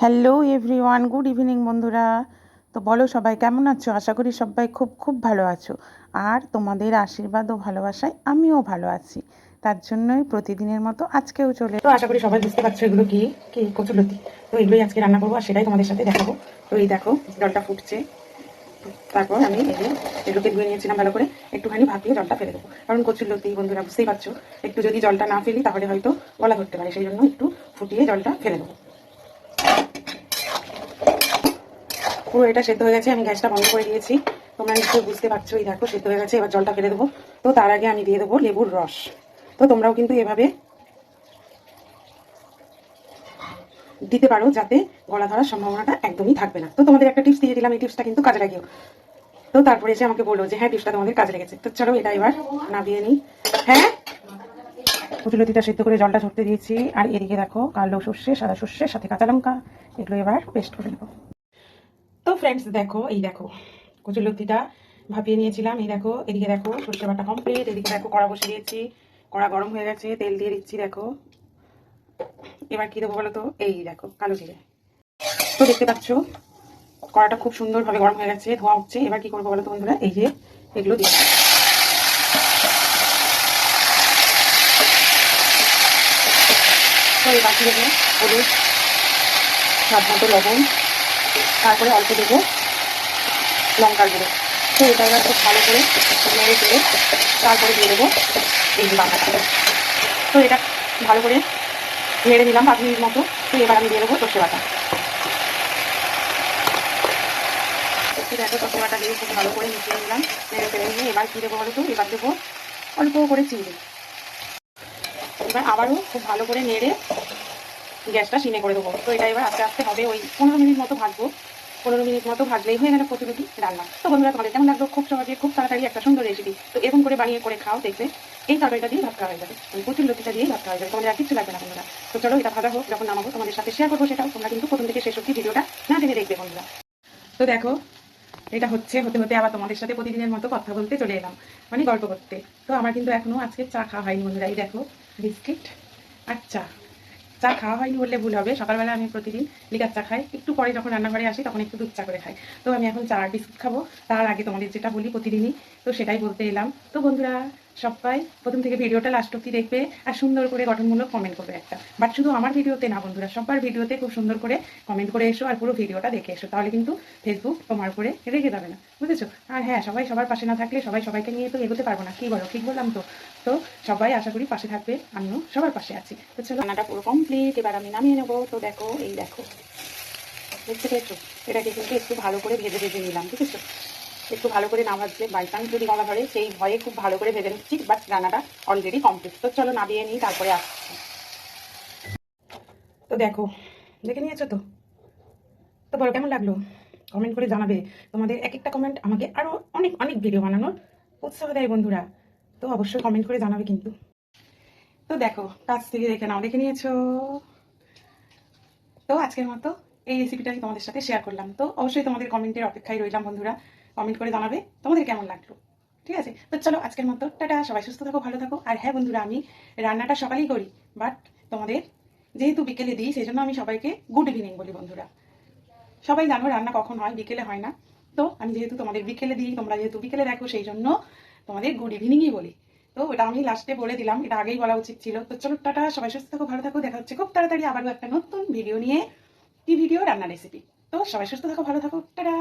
Hello everyone good evening বন্ধুরা। তো বলো সবাই, কেমন আছো? আশা করি সবাই খুব খুব ভালো আছো। আর তোমাদের আশীর্বাদ ও ভালোবাসায় আমিও ভালো আছি। তার জন্যই প্রতিদিনের মতো আজকেও চলে তো আশা করি সবাই বুঝতে পারছ এগুলো কি কি কচুলতি তো এগুলোই আজকে রান্না করব, আর সেটাই তোমাদের সাথে দেখাবো। তো এই দেখো, জলটা ফুটছে। তারপর আমি এই এগুলোকে ধুয়ে নিয়েছিলাম ভালো করে। একটুখানি ভাপিয়ে জলটা ফেলে দেবো। কারণ কচুলতি বন্ধুরা, বুঝতেই পারছ। একটু যদি জলটা না ফেলি, তাহলে হয়তো গলা ধরতে পারে। সেই জন্য একটু ফুটিয়ে জলটা ফেলে দেবো। পুরো এটা সেদ্ধ হয়ে গেছে, আমি গ্যাসটা বন্ধ করে দিয়েছি। তোমরা নিশ্চয়ই বুঝতে পারছ এই দেখো সেদ্ধ হয়ে গেছে, এবার জলটা ফেলে দেবো। তো তার আগে আমি দিয়ে দেবো লেবুর রস। তো তোমরাও কিন্তু এভাবে দিতে পারো যাতে গলা ধরার সম্ভাবনাটা একদমই থাকবে না। তো তোমাদের একটা টিপস দিয়ে দিলাম, এই টিপসটা কিন্তু কাজে লাগিও তো তারপরে এসে আমাকে বলল যে হ্যাঁ টিপসটা তোমাদের কাজে লেগেছে। তো চলো এটা এবার নামিয়ে নিই। হ্যাঁ? কচুলতিটা সেদ্ধ করে জলটা ঝরতে দিয়েছি। আর এদিকে দেখো কালো সর্ষে, সাদা সর্ষে, সাথে কাঁচা লঙ্কা, এগুলো এবার পেস্ট করে নেব। ফ্রেন্ডস দেখো, এই দেখো কচুলতিটা ভাপিয়ে নিয়েছিলাম, এই দেখো, এদিকে দেখো, সর্ষে বাটা কমপ্লিট এদিকে দেখো, কড়া বসে দিয়েছি, কড়া গরম হয়ে গেছে, তেল দিয়ে দিচ্ছি, দেখো। এবার কি দেবো বলো তো? এই দেখো, কালো জিরে। তো দেখতে পাচ্ছ, কড়াটা খুব সুন্দরভাবে গরম হয়ে গেছে, ধোয়া হচ্ছে, এবার কি করব বলো তো বন্ধুরা? এই যে, এগুলো দিয়ে। তো এই দেবো? হলুদ, স্বাদ মতো লবণ তারপরে অল্প দেবো লঙ্কার গুঁড়ো। তো এটা খুব ভালো করে নেড়ে চেড়ে তারপরে দিয়ে দেবো এই বাটাটা। তো এটা ভালো করে নেড়ে দিলাম পাঁচ মিনিট মতো। তো এবার আমি দিয়ে দেবো সর্ষে বাটা। বাটা দিয়ে খুব ভালো করে মিশিয়ে নিলাম, নেড়ে নিয়ে এবার কী দেবো বলো তো? এবার দেবো অল্প করে চিনি। এবার আবারও খুব ভালো করে নেড়ে গ্যাসটা সিনে করে দেবো। তো এটা এবার আস্তে আস্তে হবে ওই পনেরো মিনিট মতো ভাজবো। পনেরো মিনিট মতো ভাজলেই হয়ে গেল কচুরুটি রান্না। তো বন্ধুরা, তোমাদের কেমন লাগল? খুব সহজে, খুব তাড়াতাড়ি একটা সুন্দর রেসিপি তো এরকম করে বানিয়ে করে খাও, দেখবে এই তরকারিটা দিয়ে ভাত খাওয়া হয়ে যাবে। ওই কচুর লতিটা দিয়ে ভাত খাওয়া হয়ে যাবে। তোমাদের আর কিছু লাগবে না, বন্ধুরা। তো চলো, এটা ভাজা হোক, যখন নামাবো, তোমাদের সাথে শেয়ার করব সেটাও। তোমরা কিন্তু প্রথম থেকে শেষ অব্দি ভিডিওটা না টেনে দেখবে, বন্ধুরা। তো দেখো, এটা হচ্ছে, হতে হতে আবার তোমাদের সাথে প্রতিদিনের মতো কথা বলতে চলে এলাম। মানে গল্প করতে। তো আমার কিন্তু এখনও আজকে চা খাওয়া হয়নি, বন্ধুরা। এই দেখো, বিস্কিট আর চা। চা খাওয়া হয়নি বললে ভুল হবে। সকালবেলা আমি প্রতিদিন লিকার চা খাই। একটু পরে যখন রান্নাঘরে আসি, তখন একটু দুধ চা করে খাই। তো আমি এখন চা আর বিস্কুট খাব। তার আগে তোমাদের যেটা বলি প্রতিদিনই, তো সেটাই বলতে এলাম। তো বন্ধুরা সবাই প্রথম থেকে ভিডিওটা লাস্ট অব্দি দেখবে আর সুন্দর করে গঠনমূলক কমেন্ট করবে একটা। বাট শুধু আমার ভিডিওতে না বন্ধুরা, সবার ভিডিওতে খুব সুন্দর করে কমেন্ট করে এসো আর পুরো ভিডিওটা দেখে এসো। তাহলে কিন্তু ফেসবুক তোমার উপরে রেগে যাবে না। বুঝেছ? আর হ্যাঁ সবাই সবার পাশে না থাকলে সবাই সবাইকে নিয়ে তো এগোতে পারব না। কি বলো? ঠিক বললাম তো? তো সবাই আশা করি পাশে থাকবে, আমিও সবার পাশে আছি। তো চলো, রান্নাটা পুরো কমপ্লিট এবার আমি নামিয়ে নেব। তো দেখো, এই দেখো। দেখতে পেয়েছ? এটাকে কিন্তু একটু ভালো করে ভেজে ভেজে নিলাম ঠিক আছে একটু ভালো করে না ভাজলে বাই চান্স যদি গলা ধরে, সেই ভয়ে খুব ভালো করে ভেজে নিচ্ছি বাট রান্নাটা অলরেডি কমপ্লিট তো চলো নামিয়ে নিই, তারপরে আসছি। তো দেখো, দেখে নিয়েছো তো? তো বলো, কেমন লাগল? কমেন্ট করে জানাবে। তোমাদের এক একটা কমেন্ট আমাকে আরও অনেক অনেক ভিডিও বানানোর উৎসাহ দেয় বন্ধুরা। তো অবশ্যই কমেন্ট করে জানাবে কিন্তু। তো দেখো, কাছ থেকে দেখে নাও, দেখে নিয়েছো? তো আজকের মতো এই রেসিপিটা আমি তোমাদের সাথে শেয়ার করলাম। তো অবশ্যই তোমাদের কমেন্টের অপেক্ষায় রইলাম বন্ধুরা। কমেন্ট করে জানাবে তোমাদের কেমন লাগল? ঠিক আছে? তো চলো, আজকের মতো, টাটা, সবাই সুস্থ থাকো, ভালো থাকো। আর হ্যাঁ বন্ধুরা, আমি রান্নাটা সকালেই করি বাট তোমাদের যেহেতু বিকেলে দিই, সেই জন্য আমি সবাইকে গুড ইভিনিং বলি বন্ধুরা। সবাই জানো রান্না কখন হয়, বিকেলে হয় না। তো আমি যেহেতু তোমাদের বিকেলে দিই, তোমরা যেহেতু বিকেলে দেখো, সেই জন্য তোমাদের গুড ইভিনিংই বলি। তো ওটা আমি লাস্টে বলে দিলাম, এটা আগেই বলা উচিত ছিল। তো চলো, টাটা, সবাই সুস্থ থাকো, ভালো থাকো, দেখা হচ্ছে খুব তাড়াতাড়ি আবারও একটা নতুন ভিডিও নিয়ে, কি ভিডিও রান্না রেসিপি তো সবাই সুস্থ থাকো, ভালো থাকো, টাটা!